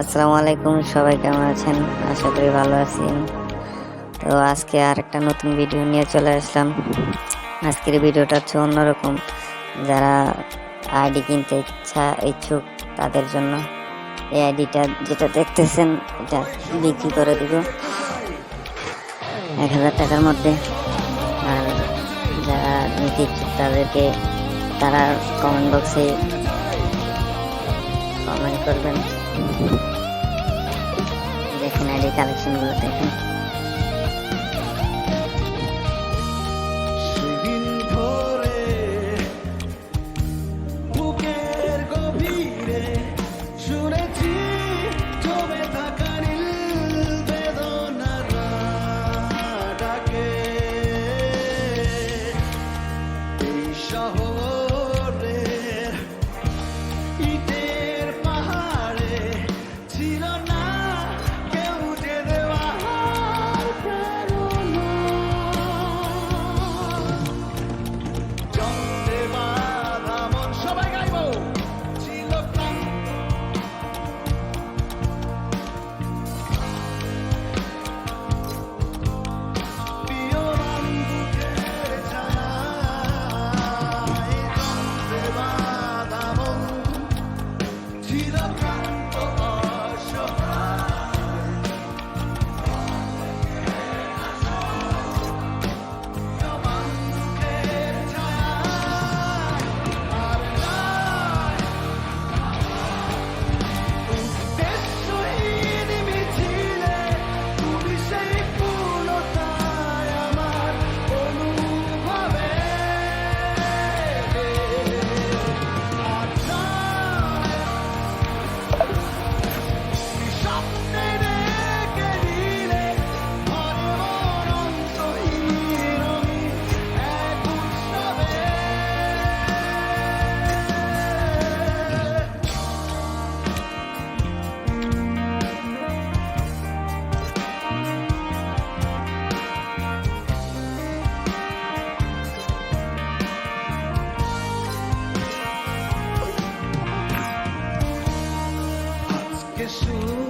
আসসালামু আলাইকুম, সবাই কেমন আছেন? আশা করি ভালো আছেন তো আজকে আর একটা নতুন ভিডিও নিয়ে চলে আসলাম। আজকের ভিডিওটা হচ্ছে অন্যরকম। যারা আইডি কিনতে ইচ্ছা, ইচ্ছুক, তাদের জন্য এই আইডিটা যেটা দেখতেছেন, এটা বিক্রি করে দিব। এক হাজার টাকার মধ্যে। আর যারা নিতে ইচ্ছুক, তাদেরকে তারা কমেন্ট বক্সে কমেন্ট করবেন। দেখেন আইডি কালেকশনগুলো দেখেন। সেদিন আজকে শুরু